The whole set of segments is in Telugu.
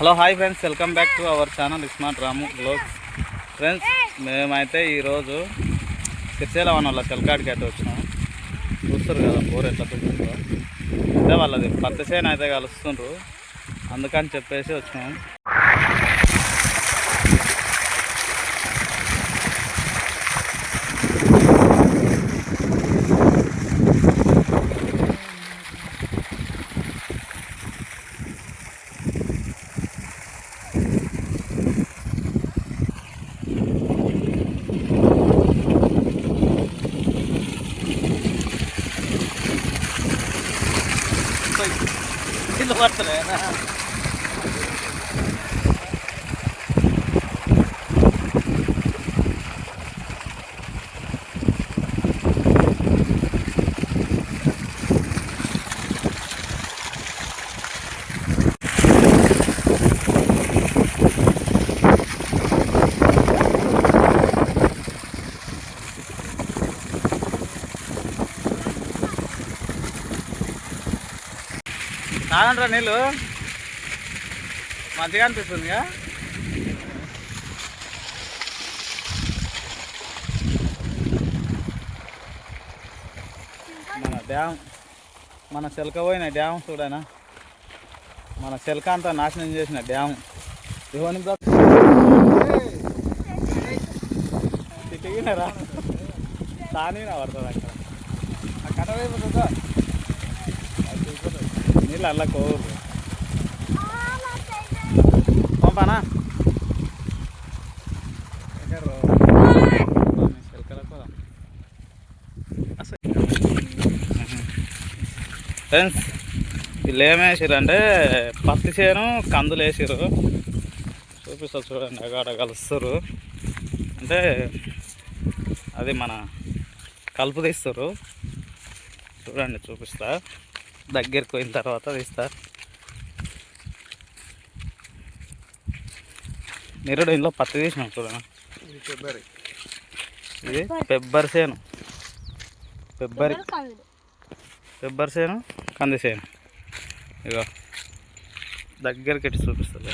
Hello hi friends. Welcome back to our channel smart Ramu vlogs. Friends మేమైతే ఈరోజు సిరిసేల వనంలో చెలకాడికి అయితే వచ్చినాం. చూస్తారు కదా బోర్ ఎట్లా చూస్తుందో అయితే వాళ్ళది పత్తి చేను అయితే కలుస్తుండ్రు. అందుకని చెప్పేసి వచ్చినాం కింద పడతలేనా తాగండ్రా నీళ్ళు. మంచిగా అనిపిస్తుందిగా. మన డ్యామ్ మన చిలక పోయిన డ్యామ్ చూడనా? మన చిలక అంతా నాశనం చేసిన డ్యామ్. ఇవన్నీ తిరిగినారా తానే పడుతుంది అక్కడ. అక్కడ అయిపోతుందా అల్ల కోరు. పంపానా? ఫ్రెండ్స్ వీళ్ళు ఏం వేసారు అంటే పత్తి చేను కందులు వేసారు చూపిస్తా చూడండి అక్కడ కలుస్తారు అంటే అది మన కలుపు తీస్తారు చూడండి చూపిస్తా. దగ్గరికి పోయిన తర్వాత తీస్తా. మీరు ఇంట్లో పత్తి తీసినాం చూడండి ఇది పెబ్బరి. చేను పెబ్బరి పెబ్బరి చేను కంది. చేను ఇగో దగ్గరికి ఎట్టి చూపిస్తుంది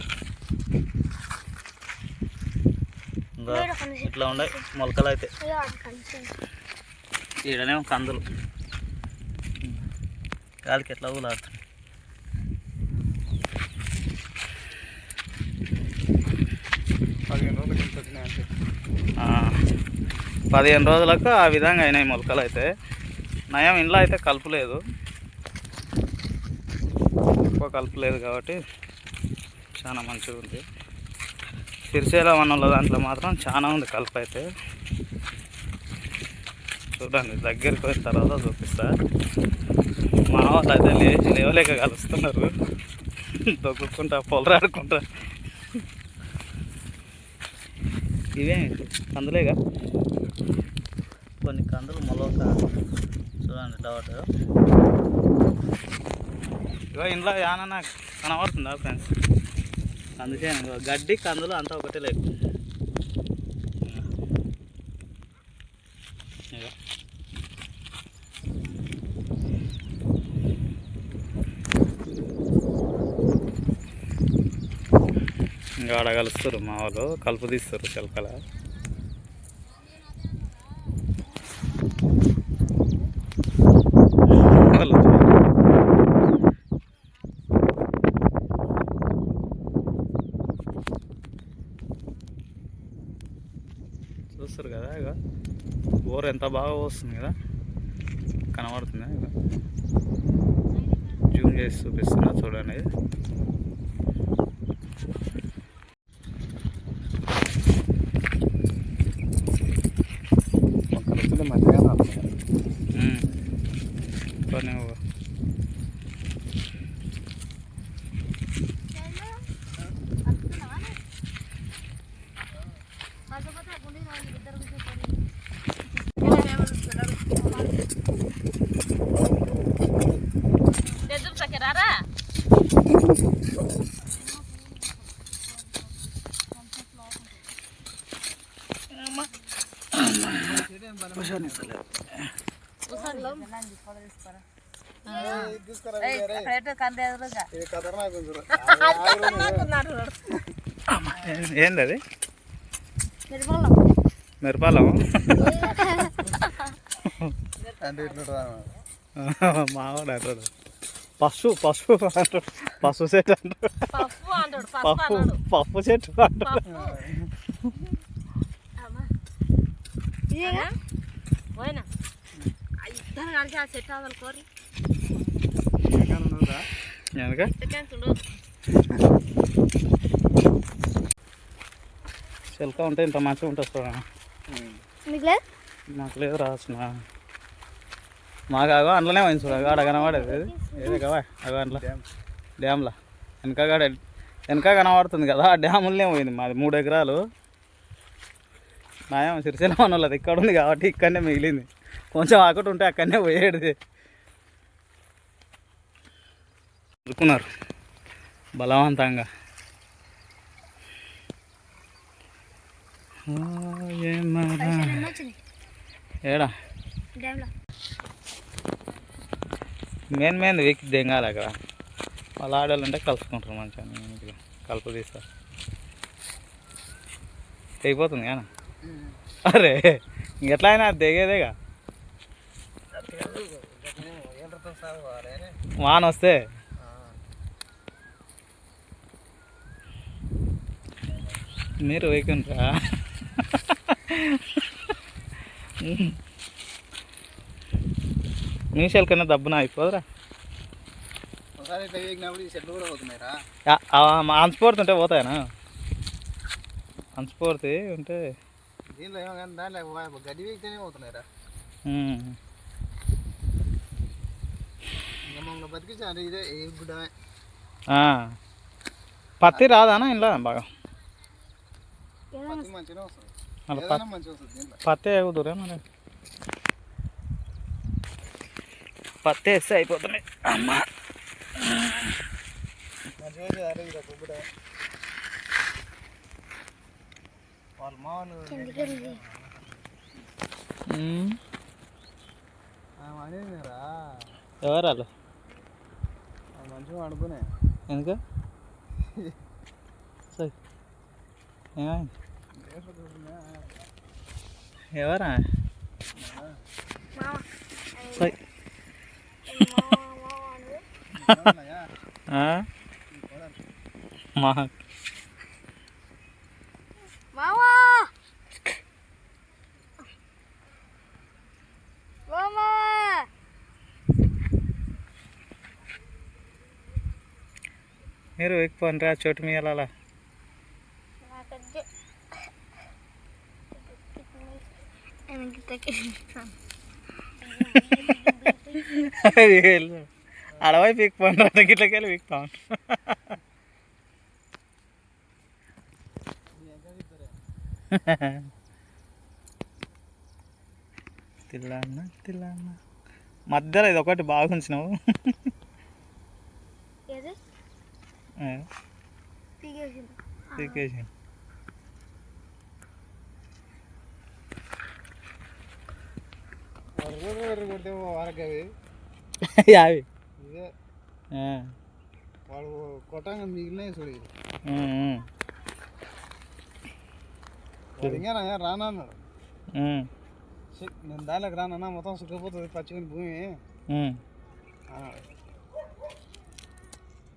ఇంకా ఇట్లా ఉండే మొలకలు అయితే ఈడనేమో కందులు. గాలికి ఎట్లా ఊలాడుతుంది పదిహేను రోజులకి ఆ, పదిహేను రోజులకు ఆ విధంగా అయినాయి మొలకలు అయితే. నయం ఇంట్లో అయితే కలుపులేదు ఎక్కువ కలుపులేదు కాబట్టి చాలా మంచిగా ఉంది. సిరిసేల వనంలో దాంట్లో మాత్రం చాలా ఉంది కలుపు అయితే. చూడండి దగ్గరికి పోయిన తర్వాత చూపిస్తా. మా వాళ్ళు అయితే లేచి లేవలేక కలుస్తున్నారు. దొక్కుకుంటా పొలరాడుకుంటా. ఇవే కందులేగా? కొన్ని కందులు మొలక చూడండి డౌట్. ఇవో ఇంట్లో యానా కనబడుతుందా ఫ్రెండ్స్ అందుకే గడ్డి కందులు అంతా ఒకటే లేకుండా ఇగో ఇంకా ఆడ కలుస్తారు మా వాళ్ళు కలుపు తీస్తారు చిలకల. చూస్తారు కదా ఇక బోర్ ఎంత బాగా వస్తుంది కదా. కనబడుతుంది ఇక జూమ్ చేసి చూపిస్తున్నా చూడండి మొక్కలు వస్తుంది మంచిగా రాస్తుంది ఉమ్. కొన్ని రారా అనుకున్నారు ఏంది అది మిరపలో మావాడు అంటాడు. పసుపు పసుపు అంటాడు పసుపు చెట్టు అంటాడు. పప్పు పప్పు చెట్టు అంటాడు. పోయినా ఇద్దరు కలిసి ఆ సెట్ అవ్వాలి కోరి వెనక సెకండ్స్ ఉండదు చిలక ఉంటే ఇంత మంచిగా ఉంటుంది చూడ మీకు లేదు నాకు లేదు రాసిన మాకు అగో అందులోనే పోయింది చూడ అగో కనబడేది ఏది? కవా అగో అందులో డ్యామ్లా వెనక కాడ వెనక కనబడుతుంది కదా ఆ డ్యాములనే పోయింది మాది మూడు ఎకరాలు నయం సిరిసిల్ల వాళ్ళది ఇక్కడ ఉంది కాబట్టి ఇక్కడనే మిగిలింది. కొంచెం ఆకటి ఉంటే అక్కడనే పోయేది అనుకున్నారు బలవంతంగా. ఏడా? మెయిన్ మెయిన్ వీక్ దెంగాలి అక్కడ. వాళ్ళ ఆడాలంటే కలుసుకుంటారు మంచిగా కలుపు తీస్తారు తెగిపోతుంది కానీ అరే ఎట్లా అయినా దిగేదేగా. వాన వస్తే. మీరు వేకుంటారా మీ షెల్ కన్నా దబ్బున అయిపోదురా. పోతున్నాయిరా. అంచుపోరుతుంటే పోతాయనా? అంచుపోరుతి ఉంటే దీనిలో ఏమో కానీ దాంట్లో వా- గడ్డి వేగితేనే పోతున్నాయిరా. మమ్మల్ని బతికించారు ఇదే ఏ గుడ్డమే. ఆ. పత్తి రాదానా ఇలా బాగా. పత్తి ఎగుదురా మరి. పత్తి వేస్తే అయిపోతున్నాయి. అమ్మా మంచిగా వచ్చేది అరే ఇక గుడ్డ వాళ్ళ మామూలు ఉమ్. అనేదిరా ఎవరు వాళ్ళు మంచిగా అనుకునే ఎందుకు? సరే. ఏమైంది? ఎవరా? సరే. ఆ? మా మీరు ఎక్కిపోండి రా చోటు మీ వెళ్ళాలా అడవైపు ఎక్కిపోండి రా గిట్లకెళ్ళి ఎక్కుతాం తిల్లన్న తిల్లన్న మధ్యలో ఇది ఒకటి బాగుంచినావు ఉంచినావు ఏది ఆ, పీకేసింది పీకేసి యావి ఇదే. ఆ, వాడు కొట్టంగా మిగిలినాయి చూడు ఇది. ఉమ్, ఉమ్, వాడు ఇంకా రానా అన్నాడు. ఉమ్, ఛీ, నేను దానిలోకి రానన్నా మొత్తం సుఖపోతుంది పచ్చికొని భూమి. అన్నాడు.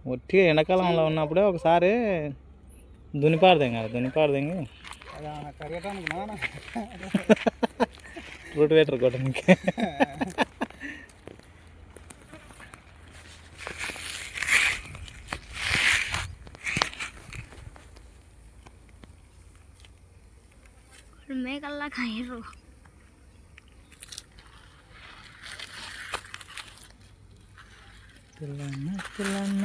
ఒట్టిగా ఎండాకాలంలో ఉన్నప్పుడే ఒకసారి దునిపారదేం కదా దునిపారదేంగి అది ఏమన్నా కరగటానికి నానా రూట్ వేటర్ కొట్టడానికి మేకల్లా కాయరు తిల్లన్న తిల్లన్న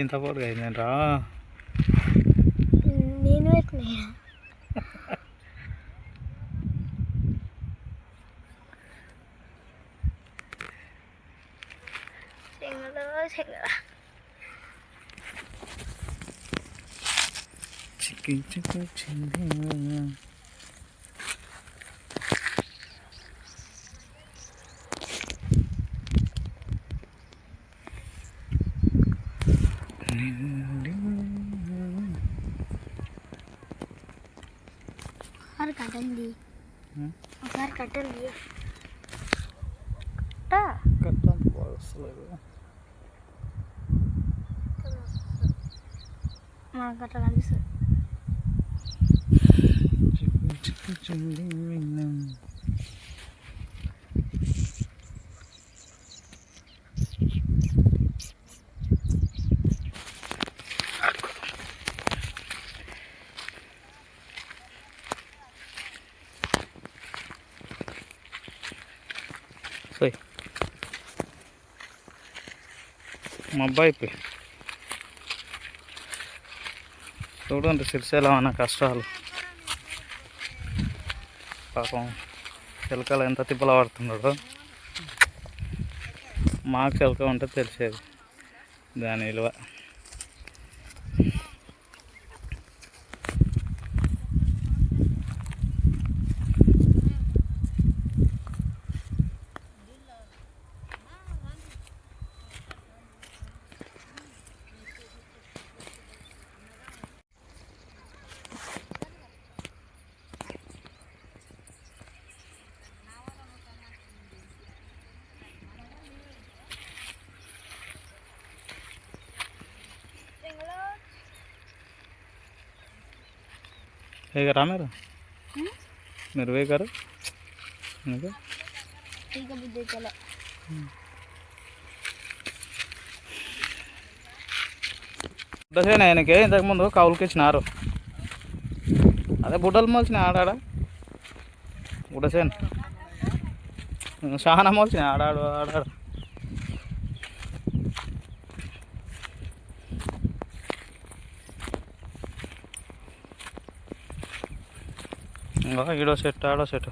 ఇంత పొడుగు అయింది రా నేను పెట్టినా చెంగలో చెంగల చిక్కి మాకు అట్లా కనిపిస్తుంది చిక్కి చిక్కి చింది చూడండి సిరిసేలా ఉన్న కష్టాలు. పాపం చిలకలు ఎంత తిప్పల పడుతున్నాడో మాకు చిలక ఉంటే తెలిసేది. దాని విలువ. వేగరా మీరు మీరు వేగారు తెల. బుడ్డసేన ఆయనకి ఇంతకుముందు కౌలుకి ఇచ్చినారు. అదే బుడ్డలు మోసిన ఆడాడ? బుడ్డసేన. చాలా మోసిన ఆడాడు ఆడాడు. ఇంకా ఈడో సెట్ ఆడో సెట్